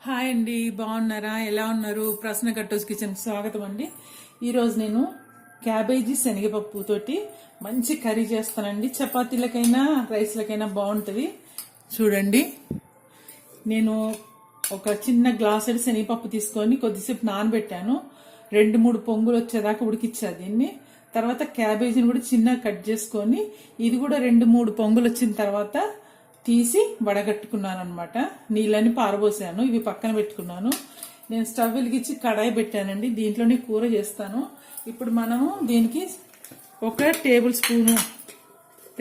Hi అండి బాగున్నారా? ఎలా ఉన్నారు? ప్రశ్న కట్టోస్ కిచెన్ స్వాగతం అండి. ఈరోజు నేను క్యాబేజీ శనగపప్పు తోటి మంచి కర్రీ చేస్తానండి. చపాతీలకైనా రైస్లకైనా బాగుంటుంది. చూడండి. నేను ఒక చిన్న గ్లాసుడు శనగపప్పు తీసుకొని కొద్దిసేపు నానబెట్టాను. రెండు మూడు పొంగులు వచ్చేదాకా ఉడికిచ్చా దీన్ని. తర్వాత క్యాబేజీని కూడా చిన్నగా కట్ చేసుకొని ఇది కూడా రెండు మూడు పొంగులు వచ్చిన తర్వాత తీసి వడగట్టుకున్నాను అనమాట నీళ్ళని పారబోసాను ఇవి పక్కన పెట్టుకున్నాను. నేను స్టవ్ వెలిగించి కడాయి పెట్టానండి దీంట్లోనే కూర చేస్తాను. ఇప్పుడు మనము దీనికి ఒక టేబుల్ స్పూను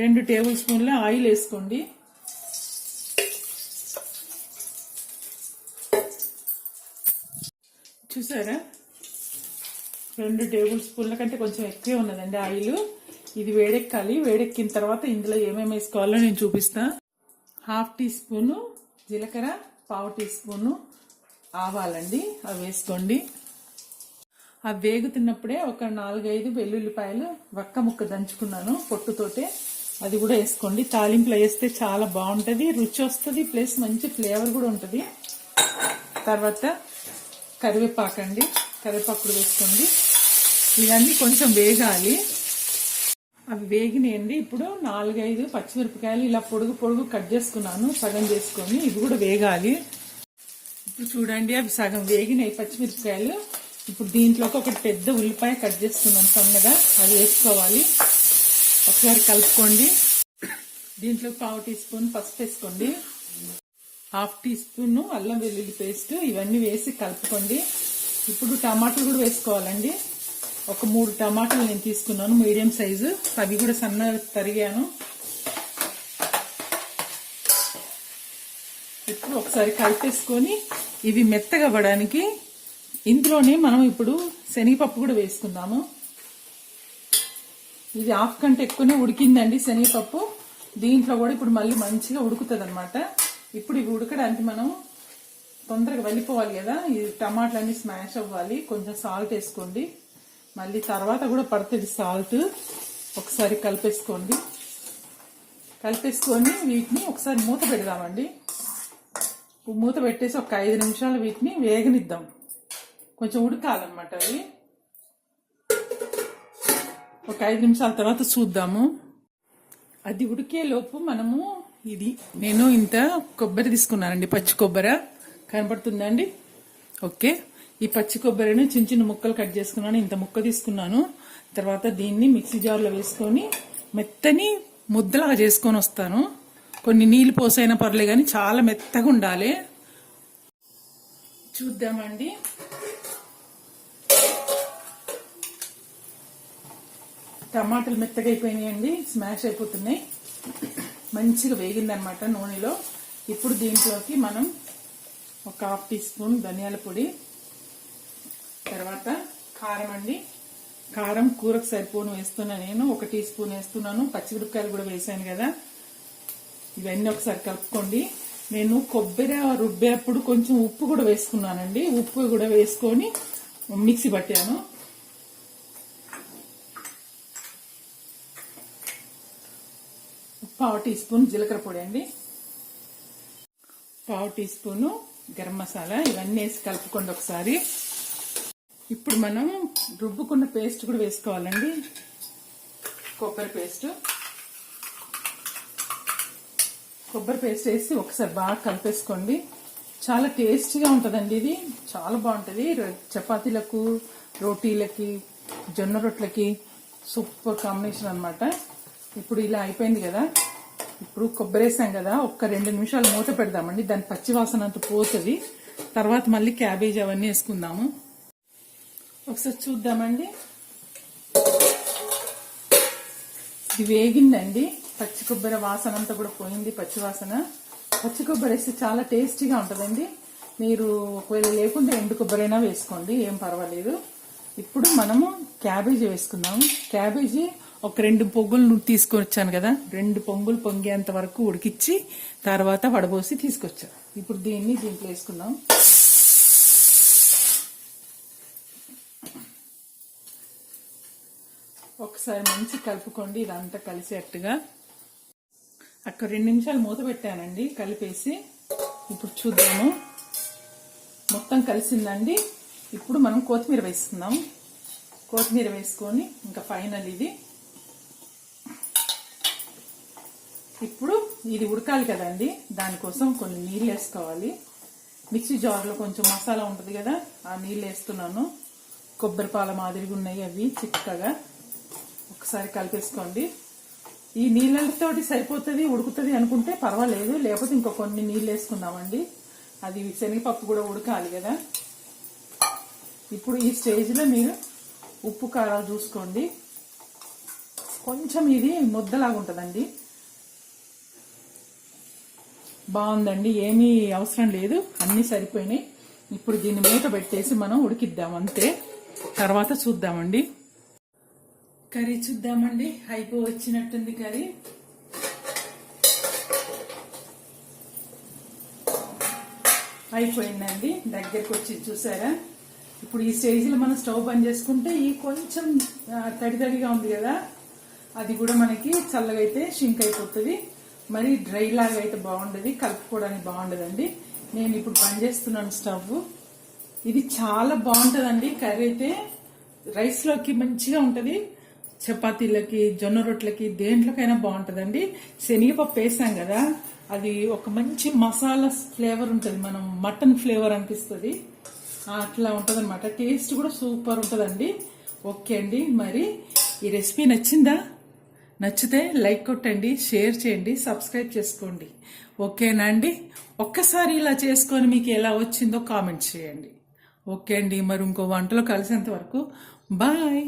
రెండు టేబుల్ స్పూన్ల ఆయిల్ వేసుకోండి. చూసారా? రెండు టేబుల్ స్పూన్ల కంటే కొంచెం ఎక్కువే ఉన్నదండి ఆయిల్. ఇది వేడెక్కాలి వేడెక్కిన తర్వాత ఇందులో ఏమేమి వేసుకోవాలో నేను చూపిస్తాను హాఫ్ టీ స్పూను జీలకర్ర పావు టీ స్పూను ఆవాలండి. అవి వేసుకోండి. అవి వేగుతున్నప్పుడే ఒక నాలుగైదు వెల్లుల్లిపాయలు వక్క ముక్క దంచుకున్నాను పొట్టుతోటే. అది కూడా వేసుకోండి. తాలింపులో వేస్తే చాలా బాగుంటుంది రుచి వస్తుంది ప్లస్ మంచి ఫ్లేవర్ కూడా ఉంటుంది. తర్వాత కరివేపాకండి. కరివేపాకుడు వేసుకోండి. ఇవన్నీ కొంచెం వేగాలి. అవి వేగినాయండి ఇప్పుడు నాలుగైదు పచ్చిమిరపకాయలు ఇలా పొడుగు పొడుగు కట్ చేసుకున్నాను. సగం చేసుకొని ఇవి కూడా వేగాలి. ఇప్పుడు చూడండి అవి సగం వేగినాయి పచ్చిమిరపకాయలు. ఇప్పుడు దీంట్లోకి ఒకటి పెద్ద ఉల్లిపాయ కట్ చేసుకున్నాను సన్నగా. అది వేసుకోవాలి. ఒకసారి కలుపుకోండి. దీంట్లో పావు టీ స్పూన్ పసుపు వేసుకోండి. హాఫ్ టీ స్పూన్ అల్లం వెల్లుల్లి పేస్ట్ ఇవన్నీ వేసి కలుపుకోండి. ఇప్పుడు టమాటాలు కూడా వేసుకోవాలండి. ఒక మూడు టమాటాలు నేను తీసుకున్నాను. Medium size. అవి కూడా సన్నగా తరిగాను. ఇప్పుడు ఒకసారి కలిపేసుకొని ఇవి మెత్తగా అవ్వడానికి ఇందులోనే మనం ఇప్పుడు శనగపప్పు కూడా వేసుకుందాము. ఇది హాఫ్ కంటే ఎక్కువనే ఉడికిందండి శనగపప్పు. దీంట్లో కూడా ఇప్పుడు మళ్ళీ మంచిగా ఉడుకుతుంది అనమాట ఇప్పుడు ఇవి ఉడకడానికి మనం తొందరగా వెళ్ళిపోవాలి కదా. ఈ టమాటాలన్నీ స్మాష్ అవ్వాలి. కొంచెం సాల్ట్ వేసుకోండి. మళ్ళీ తర్వాత కూడా పడుతుంది సాల్ట్. ఒకసారి కలిపేసుకోండి. కలిపేసుకొని వీటిని ఒకసారి మూత పెడదామండి. మూత పెట్టేసి ఒక ఐదు నిమిషాలు వీటిని వేగనిద్దాం. కొంచెం ఉడకాలన్నమాట అవి. ఒక ఐదు నిమిషాల తర్వాత చూద్దాము. అది ఉడికేలోపు మనము ఇది నేను ఇంత కొబ్బరి తీసుకున్నానండి పచ్చి కొబ్బరి. కనపడుతుందండి ఓకే. ఈ పచ్చి కొబ్బరిని చిన్న చిన్న ముక్కలు కట్ చేసుకున్నాను. ఇంత ముక్క తీసుకున్నాను. తర్వాత దీన్ని మిక్సీ జార్లో వేసుకొని మెత్తని ముద్దలాగా చేసుకొని వస్తాను. కొన్ని నీళ్ళు పోసైనా పర్లే కానీ చాలా మెత్తగా ఉండాలి. చూద్దామండి. టమాటాలు మెత్తగా అయిపోయినాయండి. స్మాష్ అయిపోతున్నాయి. మంచిగా వేగిందనమాట నూనెలో. ఇప్పుడు దీంట్లోకి మనం ఒక హాఫ్ టీ స్పూన్ ధనియాల పొడి తర్వాత కారం అండి. కారం కూరకు సరిపోను వేస్తున్నా నేను. ఒక టీ స్పూన్ వేస్తున్నాను. పచ్చిమిరపకాయలు కూడా వేసాను కదా. ఇవన్నీ ఒకసారి కలుపుకోండి. నేను కొబ్బరి రుబ్బేటప్పుడు కొంచెం ఉప్పు కూడా వేసుకున్నానండి. ఉప్పు కూడా వేసుకొని మిక్సీ పట్టాను. పావు టీ స్పూన్ జీలకర్ర పొడి అండి. పావు టీ స్పూను గరం మసాలా. ఇవన్నీ వేసి కలుపుకోండి ఒకసారి. ఇప్పుడు మనం రుబ్బుకున్న పేస్ట్ కూడా వేసుకోవాలండి. కొబ్బరి పేస్ట్. కొబ్బరి పేస్ట్ వేసి ఒకసారి బాగా కలిపేసుకోండి. చాలా టేస్టీగా ఉంటుందండి ఇది. చాలా బాగుంటుంది. చపాతీలకు రోటీలకి జొన్న రొట్టెలకి సూపర్ కాంబినేషన్ అనమాట ఇప్పుడు ఇలా అయిపోయింది కదా. ఇప్పుడు కొబ్బరి వేసాం కదా. ఒక్క రెండు నిమిషాలు మూత పెడదామండి. దాని పచ్చివాసన అంత పోతుంది. తర్వాత మళ్ళీ క్యాబేజ్ అవన్నీ వేసుకుందాము. ఒకసారి చూద్దామండి. ఇది వేగిందండి. పచ్చి కొబ్బరి వాసన అంతా కూడా పోయింది పచ్చి వాసన. పచ్చి కొబ్బరి వేస్తే చాలా టేస్టీగా ఉంటుందండి. మీరు ఒకవేళ లేకుంటే ఎండు కొబ్బరైనా వేసుకోండి ఏం పర్వాలేదు. ఇప్పుడు మనము క్యాబేజీ వేసుకుందాము. క్యాబేజీ ఒక రెండు పొంగులు తీసుకొచ్చాను కదా రెండు పొంగులు పొంగేంత వరకు ఉడికిచ్చి తర్వాత వడబోసి తీసుకొచ్చాను. ఇప్పుడు దీన్ని దీంట్లో వేసుకుందాం. ఒకసారి మంచి కలుపుకోండి ఇదంతా కలిసేట్టుగా. అక్కడ రెండు నిమిషాలు మూత పెట్టానండి కలిపేసి. ఇప్పుడు చూద్దాము. మొత్తం కలిసిందండి. ఇప్పుడు మనం కొత్తిమీర వేసుకుందాం కొత్తిమీర వేసుకొని ఇంకా ఫైనల్ ఇది. ఇప్పుడు ఇది ఉడకాలి కదండి దానికోసం కొన్ని నీళ్ళు వేసుకోవాలి. మిక్సీ జార్లో కొంచెం మసాలా ఉంటుంది కదా ఆ నీళ్ళు వేస్తున్నాను. కొబ్బరి పాల మాదిరిగా ఉన్నాయి అవి చిక్కగా. ఒకసారి కలిపేసుకోండి. ఈ నీళ్ళతోటి సరిపోతుంది ఉడుకుతుంది అనుకుంటే పర్వాలేదు. లేకపోతే ఇంకో కొన్ని నీళ్ళు వేసుకుందామండి. అది శనగపప్పు కూడా ఉడకాలి కదా. ఇప్పుడు ఈ స్టేజ్లో మీరు ఉప్పు కారాలు చూసుకోండి. కొంచెం ఇది ముద్దలాగా ఉంటుందండి. బాగుందండి. ఏమీ అవసరం లేదు. అన్నీ సరిపోయినాయి. ఇప్పుడు దీన్ని మూత పెట్టేసి మనం ఉడికిద్దాం అంతే. తర్వాత చూద్దామండి. కర్రీ చూద్దామండి. అయిపో వచ్చినట్టుంది కర్రీ. అయిపోయిందండి. దగ్గరకు వచ్చి చూసారా? ఇప్పుడు ఈ స్టేజ్లో మనం స్టవ్ బంద్ చేసుకుంటే ఈ కొంచెం తడి తడిగా ఉంది కదా. అది కూడా మనకి చల్లగా అయితే షింక్ అయిపోతుంది. మరి డ్రై లాగా అయితే బాగుండదు. కలుపుకోవడానికి బాగుండదండి. నేను ఇప్పుడు బంద్ చేస్తున్నాను స్టవ్. ఇది చాలా బాగుంటుందండి. కర్రీ అయితే రైస్లోకి మంచిగా ఉంటుంది. చపాతీలకి జొన్న రొట్టెలకి దేంట్లోకైనా బాగుంటుందండి. శనగపప్పు వేసాం కదా అది ఒక మంచి మసాలా ఫ్లేవర్ ఉంటుంది మనం మటన్ ఫ్లేవర్ అనిపిస్తుంది. అట్లా ఉంటుంది అనమాట టేస్ట్ కూడా సూపర్ ఉంటుందండి. ఓకే అండి మరి ఈ రెసిపీ నచ్చిందా? నచ్చితే లైక్ కొట్టండి షేర్ చేయండి సబ్స్క్రైబ్ చేసుకోండి. ఓకేనా అండి? ఒక్కసారి ఇలా చేసుకొని మీకు ఎలా వచ్చిందో కామెంట్ చేయండి. ఓకే అండి మరి ఇంకో వంటలో కలిసేంత వరకు బాయ్.